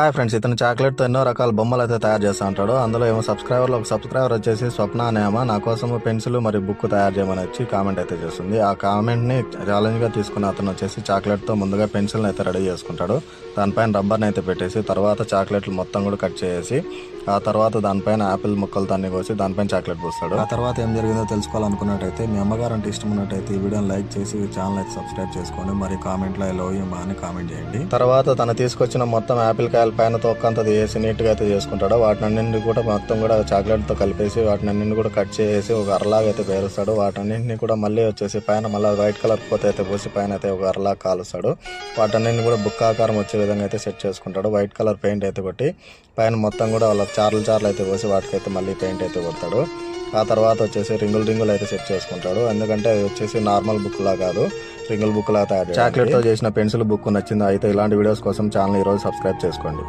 Hi friends ఇతను చాక్లెట్తో ఎన్నో రకాల బొమ్మలు అయితే తయారు చేస్తూ ఉంటాడు. అందులో ఏమో సబ్స్క్రైబర్లో ఒక సబ్స్క్రైబర్ వచ్చేసి స్వప్న అనే నా కోసం పెన్సిల్ మరియు బుక్ తయారు చేయమని వచ్చి కామెంట్ అయితే చేస్తుంది. ఆ కామెంట్ని ఛాలెంజ్గా తీసుకున్న అతను వచ్చేసి చాక్లెట్తో ముందుగా పెన్సిల్ని అయితే రెడీ చేసుకుంటాడు. దానిపైన రబ్బర్ని అయితే పెట్టేసి తర్వాత చాక్లెట్లు మొత్తం కూడా కట్ చేసి ఆ తర్వాత దానిపైన యాపిల్ ముక్కలు దాన్ని కోసి దానిపైన చాక్లెట్ పోస్తాడు. ఆ తర్వాత ఏం జరిగిందో తెలుసుకోవాలనుకున్నట్టయితే మీ అమ్మగారు అంటే ఇష్టం ఉన్నట్టయితే ఈ వీడియోని లైక్ చేసి ఛానల్ అయితే సబ్స్క్రైబ్ చేసుకోండి. మరి కామెంట్లో లవ్ యూ అని కామెంట్ చేయండి. తర్వాత తను తీసుకొచ్చిన మొత్తం యాపిల్ కాయల పైన తొక్కంతా తీసి నీట్గా అయితే చేసుకుంటాడు. వాటినన్నింటినీ కూడా మొత్తం కూడా చాక్లెట్తో కలిపేసి వాటినన్నింటిని కూడా కట్ చేసి ఒక అరలాగా అయితే పేరుస్తాడు. వాటన్నింటినీ కూడా మళ్ళీ వచ్చేసి పైన మళ్ళీ వైట్ కలర్ పోతే అయితే పోసి పైన అయితే ఒక అరలా కాలుస్తాడు. వాటన్నింటిని కూడా బుక్ ఆకారం వచ్చే విధంగా అయితే సెట్ చేసుకుంటాడు. వైట్ కలర్ పెయింట్ అయితే కొట్టి పైన మొత్తం కూడా వాళ్ళ చార్లు చార్లు అయితే పోసి వాటికైతే మళ్ళీ పెయింట్ అయితే కొడతాడు. ఆ తర్వాత వచ్చేసి రింగులు రింగులు అయితే సెట్ చేసుకుంటాడు. ఎందుకంటే అది వచ్చేసి నార్మల్ బుక్ లా కాదు. రింగుల్ బుక్ లా తయారు చాక్లెట్తో చేసిన పెన్సిల్ బుక్ నచ్చింది అయితే ఇలాంటి వీడియోస్ కోసం ఛానల్ ఈ రోజు సబ్స్క్రైబ్ చేసుకోండి.